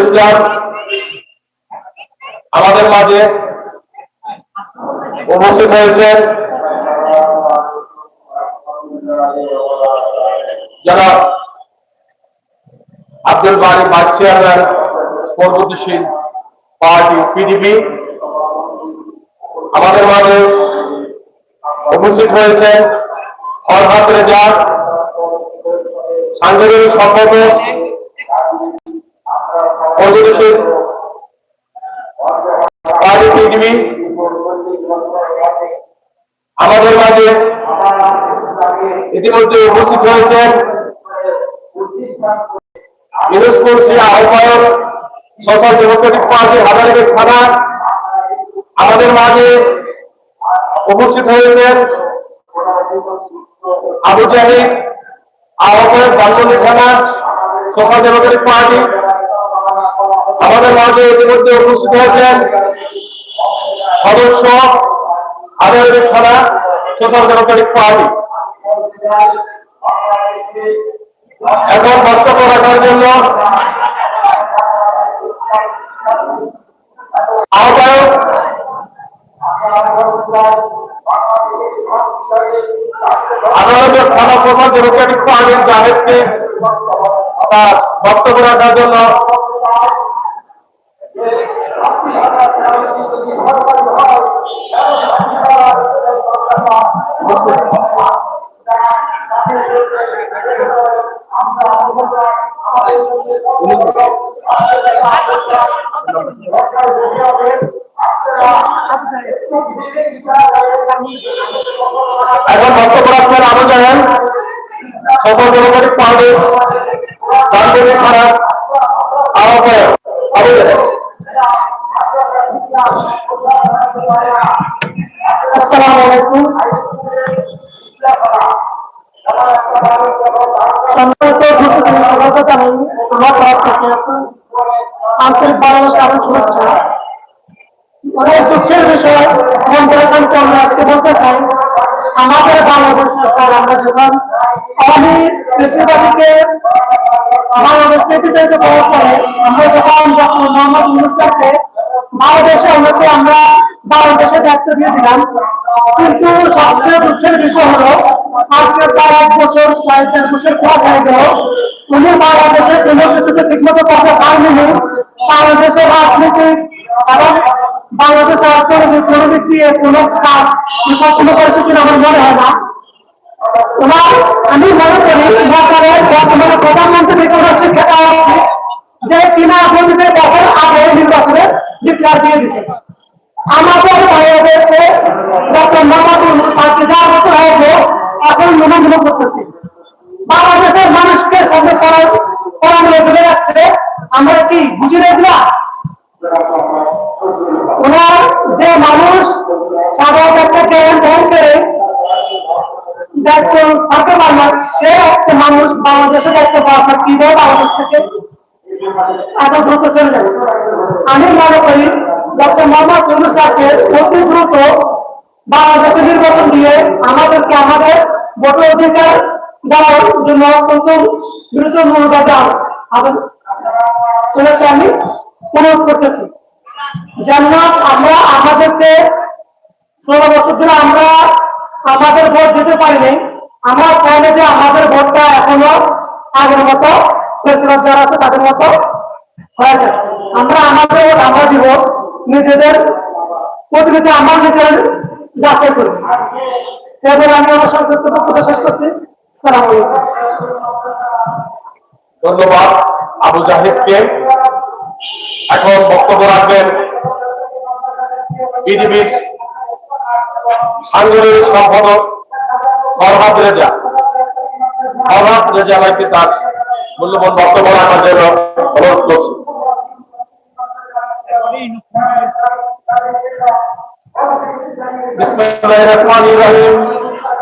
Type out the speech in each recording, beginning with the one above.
ইসলাম আমাদের মাঝে উপস্থিত হয়েছে যারা আব্দুল বাড়ি ভাইস চেয়ারম্যান প্রগতিশীল পার্টি পিডিপি আমাদের মাঝে উপস্থিত হয়েছেন ফরহাদ রেজা পার্টি পিডিপি আমাদের মাঝে ইতিমধ্যে উপস্থিত হয়েছেন ইউনেস্কোর আহ্বায়ক সোশ্যাল ডেমোক্রেটিক পার্টি হাজারিবাগ থানা। আমাদের মাঝে উপস্থিত হয়েছেন আবু জাহিদ আহ্বায়ক বান্ধবী থানা সোশ্যাল ডেমোক্রেটিক পার্টি আমাদের মাঝে ইতিমধ্যে উপস্থিত হয়েছেন সদস্য হাজারিবাগ থানা সোশ্যাল ডেমোক্রেটিক পার্টি এখন বক্তব্য রাখার জন্য আহ্বায়ক আদালতের থানা প্রধান ডেমোক্রেটিক পার্টির জাহেদকে তার বক্তব্য রাখার জন্য বান্ধবী থানা আহ্বায়ক আবু জাহেদ আসসালামু আলাইকুম। আন্তরিক ভালোবাসা এবং শুভেচ্ছা অনেক দুঃখের বিষয় মন্ত্রণালয়কে আমরা আজকে বলতে চাই আমাদের বাংলাদেশ সরকার আমরা যখন আওয়ামী বেশিরভাগকে বাংলাদেশ থেকে বিতাড়িত করার পরে আমরা যখন ডক্টর মোহাম্মদ ইউনুসকে বাংলাদেশে অনেকে আমরা বাংলাদেশে দায়িত্ব দিয়ে দিলাম, কিন্তু সবচেয়ে দুঃখের বিষয় হলো, আজকে প্রায় এক বছর, প্রায় দেড় বছর ক্লাস হয়ে উনি বাংলাদেশে কোনো কিছুতে ঠিকমতো করতে পারেনি বাংলাদেশের রাজনীতি এবং বাংলাদেশের অর্থনৈতিক কোনো দিয়ে কোনো কাজ করেছে কিনা আমার মনে হয় না। আমি মনে করি বর্তমানে প্রধানমন্ত্রী নির্বাচন শিক্ষা হচ্ছে, যে কিনা আগামীতে বছর আগে নির্বাচনে ডিক্লার দিয়ে দিছে আমাদের হয়ে ডক্টর এখন মনোমন করতেছে। বাংলাদেশের মানুষকে সঙ্গে করার করার ধরে আমরা কি বুঝি না ওনার যে মানুষ, সাধারণ একটা করে দায়িত্ব সে একটা মানুষ বাংলাদেশে দায়িত্ব পাওয়ার পর কীভাবে বাংলাদেশ থেকে? এত দ্রুত চলে যাবে। আমি মনে করি ডক্টর মোহাম্মদ ইউনুস স্যারকে অতি দ্রুত বাংলাদেশে নির্বাচন দিয়ে আমাদেরকে আমাদের ভোটের অধিকার দেওয়ার জন্য অত্যন্ত দ্রুত অনুরোধ আমি ওনাকে আমি অনুরোধ করতেছি, যেন আমরা আমাদেরকে ষোলো বছর ধরে আমরা আমাদের ভোট দিতে পারিনি। আমরা চাইলে যে আমাদের ভোটটা এখনও আগের মতো প্রেসিডেন্ট যারা আছে তাদের মতো হয়ে যায় আমরা আমাদের ভোট, আমরা দিব। নিজেদের প্রতিনিধি আমরা নিজের যাচাই করি। এবার আমি আমার সংক্ষিপ্ত বক্তব্য শেষ করছি। সালাম ধন্যবাদ আবু জাহিদকে। এখন বক্তব্য রাখবেন বিজেপির সাংগঠনিক সম্পাদক ফরহাদ রেজা। ফরহাদ রেজা ভাইকে তার মূল্যবান বক্তব্য রাখার জন্য অনুরোধ করছি।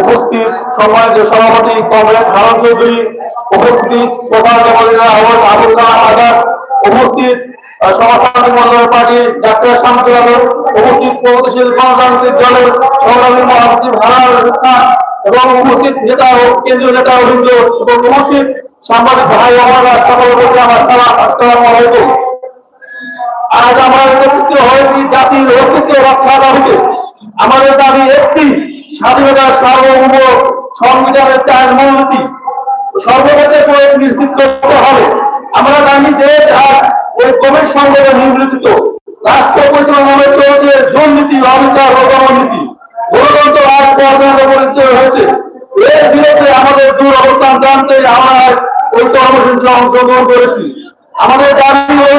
উপস্থিত সম্মানিত সভাপতি কমরেড হারন চৌধুরী। উপস্থিত সোশ্যাল ডেমোক্রেটিক আহ্বায়ক আবুল কালাম আজাদ। উপস্থিত এবং উপস্থিত নেতা কেন্দ্রীয় নেতা বৃন্দ এবং ভাই আমরা সালাম, আসসালামু আলাইকুম। আজ আমরা একত্রিত হয়েছি আমাদের দাবি একটি, স্বাধীনতা সার্বভৌম সংবিধানের চার মূলনীতি সর্বক্ষেত্রে নিশ্চিত করতে হবে। আমরা জানি দেশ আজ ওই কমের সঙ্গে নির্মিত রাষ্ট্র পরিচালনা চলছে দুর্নীতি, অবিচার ও দমনীতি গণতন্ত্র আজ পর্যায়ে পরিণত হয়েছে। এর বিরুদ্ধে আমাদের দূর অবস্থান জানতে আমরা ওই কর্মসূচিতে অংশগ্রহণ করেছি। আমাদের দাবি ওই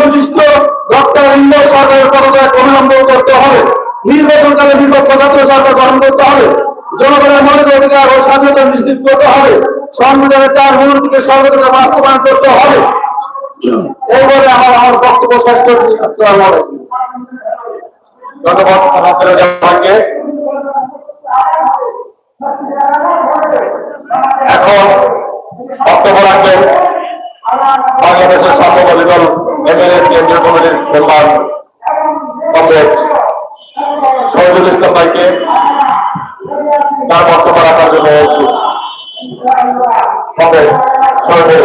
নির্দিষ্ট ডক্টর ইন্দ্র সরকারের পদত্যাগ অবলম্বন করতে হবে। নির্বাচনকালে নিরপেক্ষ সরকার গঠন করতে হবে। জনগণের মৌলিক অধিকার ও স্বাধীনতা নিশ্চিত করতে হবে। সংবিধানের চার মূলটিকে সর্বদা বাস্তবায়ন করতে হবে। এই বলে আমার আমার বক্তব্য শেষ করছি আসসালামু আলাইকুম। ধন্যবাদ এখন বক্তব্য রাখবেন বাংলাদেশের এমএলএ, কেন্দ্রীয় কমিটির মেম্বার কমরেড শহীদুল ইসলাম তার বক্তব্য রাখার জন্য অনুরোধ। কমরেড শহীদুল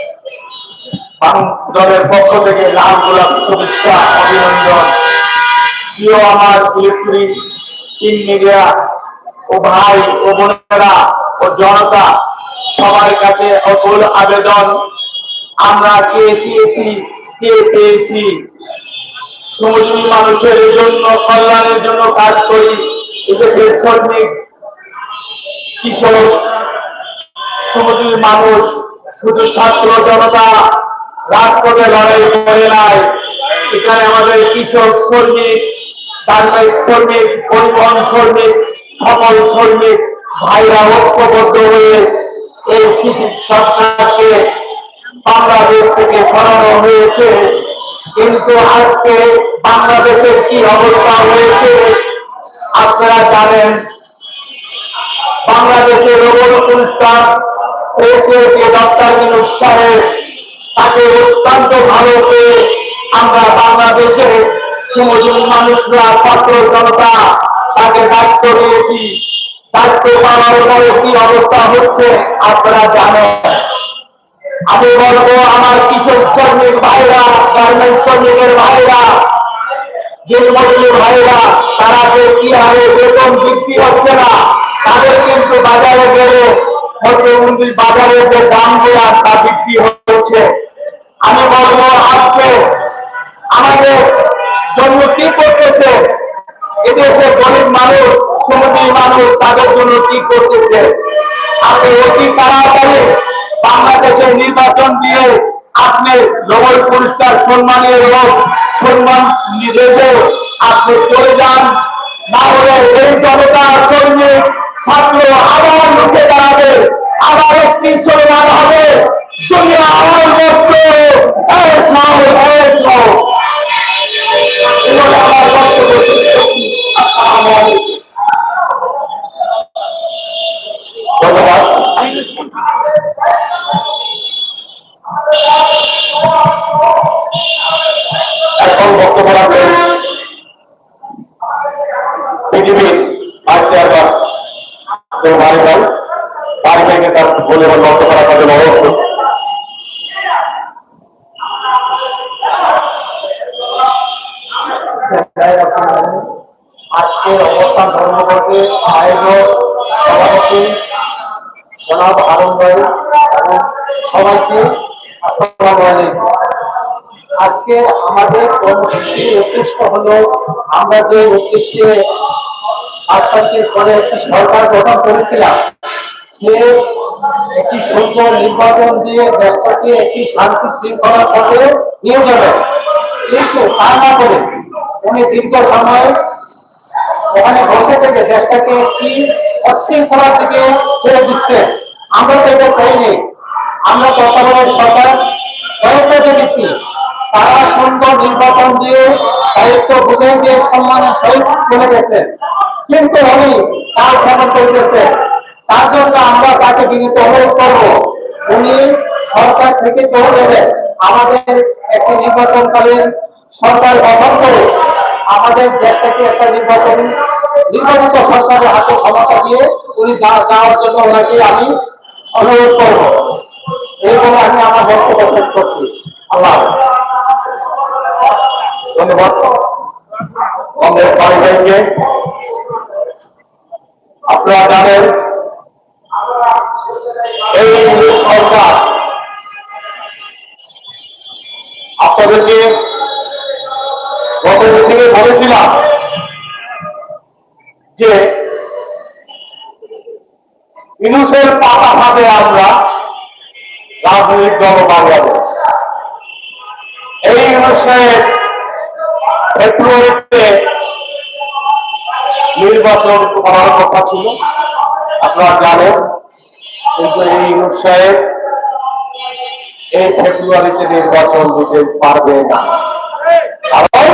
দলের পক্ষ থেকে লাল গোলাপ শুভেচ্ছা, অভিনন্দন। প্রিয় আমার ইলেকট্রিক ইন মিডিয়া ও ভাই ও বোনেরা ও জনতা, সবার কাছে অকুল আবেদন। আমরা কে চেয়েছি কে পেয়েছি। শ্রমজীবী মানুষের জন্য, কল্যাণের জন্য কাজ করি, এদেশের শ্রমিক, কৃষক শ্রমজীবী মানুষ, শুধু ছাত্র জনতা রাজপথে লড়াই করে নাই। এখানে আমাদের কৃষক, শ্রমিক গার্মেন্টস শ্রমিক পরিবহন শ্রমিক, সকল শ্রমিক, ভাইরা ঐক্যবদ্ধ হয়ে এই কৃষি সরকারকে বাংলাদেশ থেকে সরানো হয়েছে। কিন্তু আজকে বাংলাদেশের কি অবস্থা হয়েছে, আপনারা জানেন, বাংলাদেশের রোবট অনুষ্ঠান হয়েছে যে ডক্টর মিনুস সাহেব। তাকে অত্যন্ত ভালো পেয়ে আমরা বাংলাদেশে শ্রমজীবী মানুষরা, ছাত্র জনতা, তাকে দায়িত্ব দিয়েছি। দায়িত্ব পাওয়ার পরে কি অবস্থা হচ্ছে, আপনারা জানেন। আমি বলব, আমার কৃষক শ্রমিক ভাইরা, গার্মেন্ট শ্রমিকের ভাইরা দিনমজুরি ভাইরা, তারা যে কি হারে বেতন বৃদ্ধি হচ্ছে না, তাদের কিন্তু বাজারে গেলে মধ্যমন্ত্রী বাজারে যে দামগুলো তা বৃদ্ধি হচ্ছে আমি বলব আজকে আমাদের জন্য কি করতেছে? এদেশে গরিব মানুষ শ্রমিক মানুষ, তাদের জন্য কি করতেছে? আপনি অতি তাড়াতাড়ি বাংলাদেশের নির্বাচন দিয়ে আপনি নোবেল পুরস্কার সম্মানীয় লোক সম্মান রেখে আপনি চলে যান। না হলে এই জনতা ছাত্র আবার মুখে দাঁড়াবে, আবার একটি হবে। আমার মতো এক নাও এক নাও। এখন বক্তব্য পৃথিবীর ভাইস চেয়ারম্যান বাড়ি ভাই বাড়ি ভাইকে তার বলে বক্তব্য রাখার জন্য অনুরোধ করছি আজকের অবস্থান ধর্মঘটে আয়োজক সভাপতি জনাব আরম ভাই এবং সবাইকে আজকে আমাদের কর্মসূচির উদ্দেশ্য হলো, আমরা যে উদ্দেশ্যে তারিখের পরে একটি সরকার গঠন করেছিলাম, সে একটি সুন্দর নির্বাচন দিয়ে দেশটাকে একটি শান্তি শৃঙ্খলার পথে নিয়ে যাবে। কিন্তু তা না করে উনি দীর্ঘ সময় ওখানে বসে থেকে দেশটাকে একটি অশৃঙ্খলার দিকে ছেড়ে দিচ্ছে, আমরা এটা চাইনি। আমরা তত্ত্বাবধায়ক সরকার দায়িত্ব দেখেছি তারা সুন্দর নির্বাচন দিয়ে দায়িত্ব বুঝে দিয়ে সম্মানের সহিত চলে গেছেন কিন্তু উনি তার ক্ষমা করতেছে তার জন্য আমরা তাকে বিনীত অনুরোধ করব, উনি সরকার থেকে চলে যাবেন আমাদের একটি নির্বাচনকালীন সরকার গঠন করে আমাদের দেশটাকে একটা নির্বাচন, নির্বাচিত সরকারের হাতে ক্ষমতা দিয়ে উনি যাওয়ার জন্য ওনাকে আমি অনুরোধ করব। এইভাবে আমি আমার বক্তব্য শেষ করছি। আল্লাহ ধন্যবাদ। আমাদের ভাইকে। আপনারা জানেন, এই সরকার আপনাদেরকে মিটিংয়ে বলেছিলাম যে ইনুসের পাতা হাতে আমরা রাজনৈতিক দল বাংলাদেশ। এই অনুষ্ঠানে ফেব্রুয়ারিতে নির্বাচন করার কথা ছিল, আপনারা জানেন, কিন্তু এই অনুষ্ঠানে এই ফেব্রুয়ারিতে নির্বাচন দিতে পারবে না। কারণ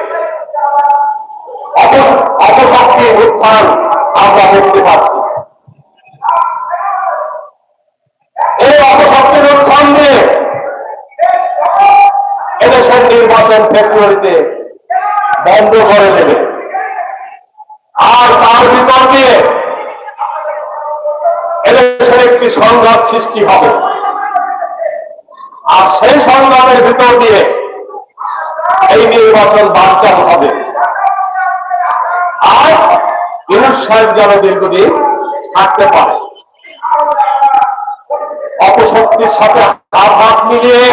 অপস- অপশক্তি উত্থান আমরা দেখতে পাচ্ছি। এই অপশক্তির উত্থান দিয়ে এদেশের নির্বাচন ফেব্রুয়ারিতে বন্ধ করে দেবে। আর তার ভিতর দিয়ে এদেশের একটি সংঘাত সৃষ্টি হবে। আর সেই সংঘাতের ভিতর দিয়ে এই নির্বাচন বাঞ্চাল হবে। আর ইউনুস সাহেব যেন দীর্ঘদিন থাকতে পারে অপশক্তির সাথে হাত হাত মিলিয়ে